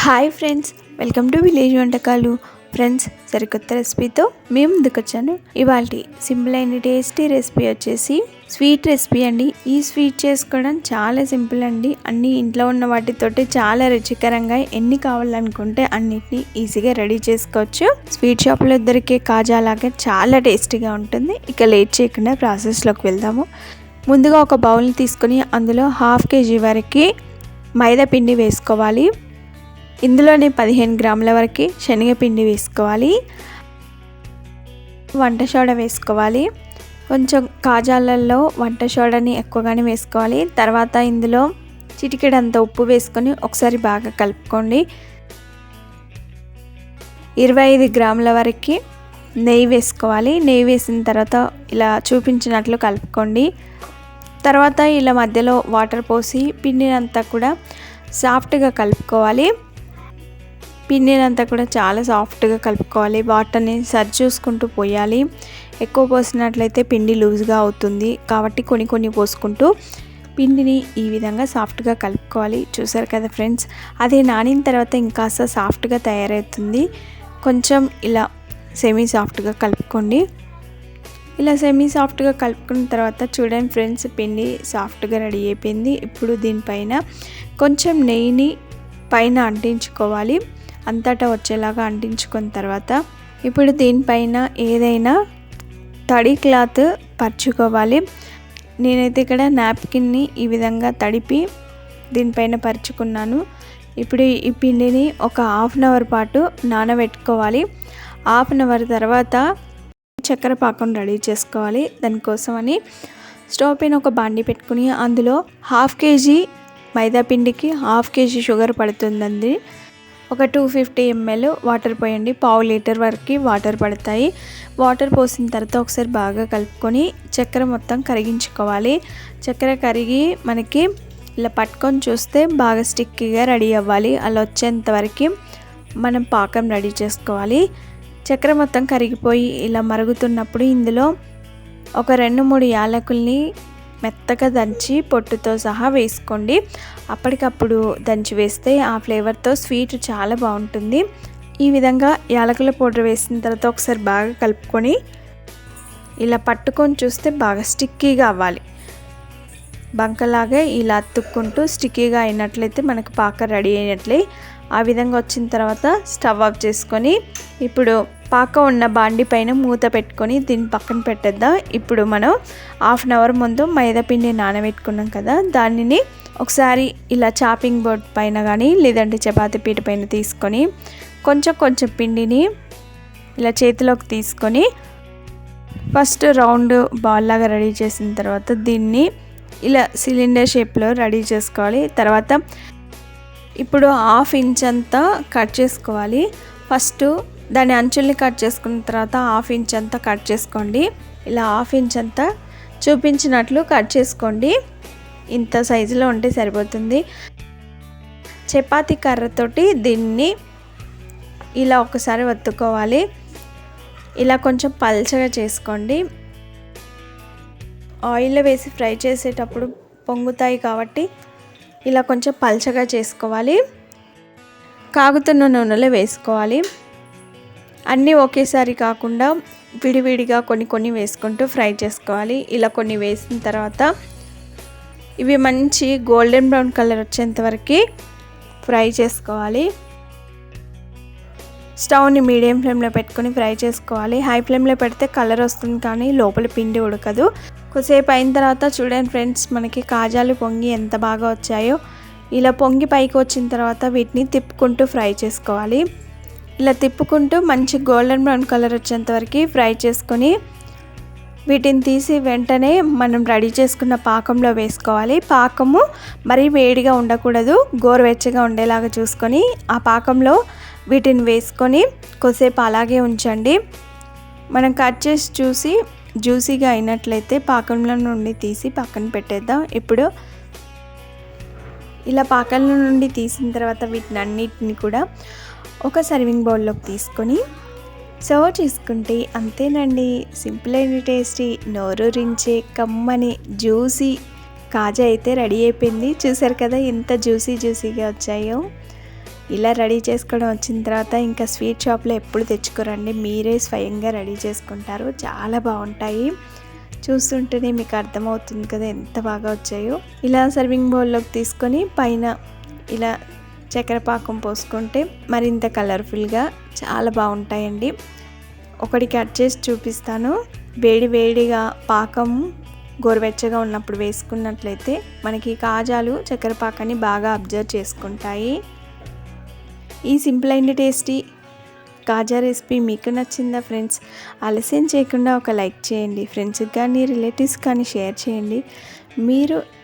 Hi friends welcome to village వంటకాలు. Friends సరికొత్త రెసిపీతో మేము ముందుకు వచ్చాను. ఇవాళ సింపుల్ అయిన టేస్టీ రెసిపీ వచ్చేసి స్వీట్ రెసిపీ అండి. ఈ స్వీట్ చేసుకోవడం చాలా సింపుల్ అండి. అన్ని ఇంట్లో ఉన్న వాటితోటి చాలా రుచికరంగా ఎన్ని కావాలనుకుంటే అన్నిటిని ఈజీగా రెడీ చేసుకోవచ్చు. స్వీట్ షాప్లో దొరికే కాజా లాగా చాలా టేస్టీగా ఉంటుంది. ఇక లేట్ చేయకుండా ప్రాసెస్లోకి వెళ్దాము. ముందుగా ఒక బౌల్ తీసుకొని అందులో హాఫ్ కేజీ వరకు మైదా పిండి వేసుకోవాలి. ఇందులోనే పదిహేను గ్రాముల వరకు శనగపిండి వేసుకోవాలి. వంట సోడా వేసుకోవాలి. కొంచెం కాజాలలో వంట సోడాని ఎక్కువగానే వేసుకోవాలి. తర్వాత ఇందులో చిటికెడంత ఉప్పు వేసుకొని ఒకసారి బాగా కలుపుకోండి. ఇరవై ఐదు గ్రాముల వరకు నెయ్యి వేసుకోవాలి. నెయ్యి వేసిన తర్వాత ఇలా చూపించినట్లు కలుపుకోండి. తర్వాత ఇలా మధ్యలో వాటర్ పోసి పిండినంతా కూడా సాఫ్ట్గా కలుపుకోవాలి. పిండినంతా కూడా చాలా సాఫ్ట్గా కలుపుకోవాలి. వాటర్ని సరి చూసుకుంటూ పోయాలి. ఎక్కువ పోసినట్లయితే పిండి లూజ్గా అవుతుంది. కాబట్టి కొన్ని కొన్ని పోసుకుంటూ పిండిని ఈ విధంగా సాఫ్ట్గా కలుపుకోవాలి. చూసారు కదా ఫ్రెండ్స్? అది నానిన తర్వాత ఇంకాస్త సాఫ్ట్గా తయారవుతుంది. కొంచెం ఇలా సెమీ సాఫ్ట్గా కలుపుకోండి. ఇలా సెమీ సాఫ్ట్గా కలుపుకున్న తర్వాత చూడండి ఫ్రెండ్స్ పిండి సాఫ్ట్గా రెడీ అయిపోయింది. ఇప్పుడు దీనిపైన కొంచెం నెయ్యిని పైన అంటించుకోవాలి. అంతటా వచ్చేలాగా అంటించుకున్న తర్వాత ఇప్పుడు దీనిపైన ఏదైనా తడి క్లాత్ పరుచుకోవాలి. నేనైతే ఇక్కడ నాప్కిన్ని ఈ విధంగా తడిపి దీనిపైన పరుచుకున్నాను. ఇప్పుడు ఈ పిండిని ఒక హాఫ్ అన్ అవర్ పాటు నానబెట్టుకోవాలి. హాఫ్ అన్ అవర్ తర్వాత చక్కెర పాకం రెడీ చేసుకోవాలి. దానికోసమని స్టవ్ పైన ఒక బాండి పెట్టుకుని అందులో హాఫ్ కేజీ మైదా పిండికి హాఫ్ కేజీ షుగర్ పడుతుందండి. ఒక టూ ఫిఫ్టీ ఎంఎల్ వాటర్ పోయండి. పావు లీటర్ వరకు వాటర్ పడతాయి. వాటర్ పోసిన తర్వాత ఒకసారి బాగా కలుపుకొని చక్కెర మొత్తం కరిగించుకోవాలి. చక్కెర కరిగి మనకి ఇలా పట్టుకొని చూస్తే బాగా స్టిక్కీగా రెడీ అవ్వాలి. అలా వచ్చేంత వరకు మనం పాకం రెడీ చేసుకోవాలి. చక్కెర మొత్తం కరిగిపోయి ఇలా మరుగుతున్నప్పుడు ఇందులో ఒక రెండు మూడు యాలకుల్ని మెత్తగా దంచి పొట్టుతో సహా వేసుకోండి. అప్పటికప్పుడు దంచి వేస్తే ఆ ఫ్లేవర్తో స్వీట్ చాలా బాగుంటుంది. ఈ విధంగా యాలకుల పౌడర్ వేసిన తర్వాత ఒకసారి బాగా కలుపుకొని ఇలా పట్టుకొని చూస్తే బాగా స్టిక్కీగా అవ్వాలి. బంకలాగా ఇలా అతుక్కుంటూ స్టిక్కీగా అయినట్లయితే మనకు పాక రెడీ అయినట్లే. ఆ విధంగా వచ్చిన తర్వాత స్టవ్ ఆఫ్ చేసుకొని ఇప్పుడు పాక ఉన్న బాండి పైన మూత పెట్టుకొని దీన్ని పక్కన పెట్టేద్దాం. ఇప్పుడు మనం హాఫ్ అన్ అవర్ ముందు మైదాపిండి నానబెట్టుకున్నాం కదా దానిని ఒకసారి ఇలా చాపింగ్ బోర్డ్ పైన కానీ లేదంటే చపాతి పీట పైన తీసుకొని కొంచెం కొంచెం పిండిని ఇలా చేతిలోకి తీసుకొని ఫస్ట్ రౌండ్ బాల్ లాగా రెడీ చేసిన తర్వాత దీన్ని ఇలా సిలిండర్ షేప్లో రెడీ చేసుకోవాలి. తర్వాత ఇప్పుడు హాఫ్ ఇంచ్ అంతా కట్ చేసుకోవాలి. ఫస్ట్ దాని అంచుల్ని కట్ చేసుకున్న తర్వాత హాఫ్ ఇంచ్ అంతా కట్ చేసుకోండి. ఇలా హాఫ్ ఇంచ్ అంతా చూపించినట్లు కట్ చేసుకోండి. ఇంత సైజులో ఉంటే సరిపోతుంది. చపాతీ కర్రతోటి దీన్ని ఇలా ఒకసారి వత్తుకోవాలి ఇలా కొంచెం పల్చగా చేసుకోండి. ఆయిల్లో వేసి ఫ్రై చేసేటప్పుడు పొంగుతాయి కాబట్టి ఇలా కొంచెం పల్చగా చేసుకోవాలి. కాగుతున్న నూనెలో వేసుకోవాలి. అన్నీ ఒకేసారి కాకుండా విడివిడిగా కొన్ని కొన్ని వేసుకుంటూ ఫ్రై చేసుకోవాలి. ఇలా కొన్ని వేసిన తర్వాత ఇవి మంచి గోల్డెన్ బ్రౌన్ కలర్ వచ్చేంత వరకు ఫ్రై చేసుకోవాలి. స్టవ్ని మీడియం ఫ్లేమ్లో పెట్టుకొని ఫ్రై చేసుకోవాలి. హై ఫ్లేమ్లో పెడితే కలర్ వస్తుంది కానీ లోపల పిండి ఉడకదు. కొద్దిసేపు అయిన తర్వాత చూడండి ఫ్రెండ్స్ మనకి కాజాలు పొంగి ఎంత బాగా వచ్చాయో. ఇలా పొంగి పైకి వచ్చిన తర్వాత వీటిని తిప్పుకుంటూ ఫ్రై చేసుకోవాలి. ఇలా తిప్పుకుంటూ మంచి గోల్డెన్ బ్రౌన్ కలర్ వచ్చేంత వరకు ఫ్రై చేసుకొని వీటిని తీసి వెంటనే మనం రెడీ చేసుకున్న పాకంలో వేసుకోవాలి. పాకము మరీ వేడిగా ఉండకూడదు. గోరువెచ్చగా ఉండేలాగా చూసుకొని ఆ పాకంలో వీటిని వేసుకొని కొద్దిసేపు అలాగే ఉంచండి. మనం కట్ చేసి చూసి జ్యూసీగా అయినట్లయితే పాకంలో నుండి తీసి పక్కన పెట్టేద్దాం. ఇప్పుడు ఇలా పాకంలో నుండి తీసిన తర్వాత వీటిని అన్నిటిని కూడా ఒక సర్వింగ్ బౌల్లోకి తీసుకొని సర్వ్ చేసుకుంటే అంతేనండి. సింపుల్ అండ్ టేస్టీ నోరూరించే కమ్మని జ్యూసీ కాజా అయితే రెడీ అయిపోయింది. చూసారు కదా ఎంత జ్యూసీ జ్యూసీగా వచ్చాయో. ఇలా రెడీ చేసుకోవడం వచ్చిన తర్వాత ఇంకా స్వీట్ షాప్లో ఎప్పుడు తెచ్చుకోరండి. మీరే స్వయంగా రెడీ చేసుకుంటారు. చాలా బాగుంటాయి. చూస్తుంటేనే మీకు అర్థమవుతుంది కదా ఎంత బాగా వచ్చాయో. ఇలా సర్వింగ్ బౌల్లోకి తీసుకొని పైన ఇలా చక్కెర పాకం పోసుకుంటే మరింత కలర్ఫుల్గా చాలా బాగుంటాయండి. ఒకటి కట్ చేసి చూపిస్తాను. వేడి వేడిగా పాకం గోరువెచ్చగా ఉన్నప్పుడు వేసుకున్నట్లయితే మనకి కాజాలు చక్కెర పాకాన్ని బాగా అబ్జర్వ్ చేసుకుంటాయి. ఈ simple and tasty kaja recipe మీకు నచ్చిందా ఫ్రెండ్స్? ఆలస్యం చేయకుండా ఒక లైక్ చేయండి. ఫ్రెండ్స్కి కానీ రిలేటివ్స్ కానీ షేర్ చేయండి. మీరు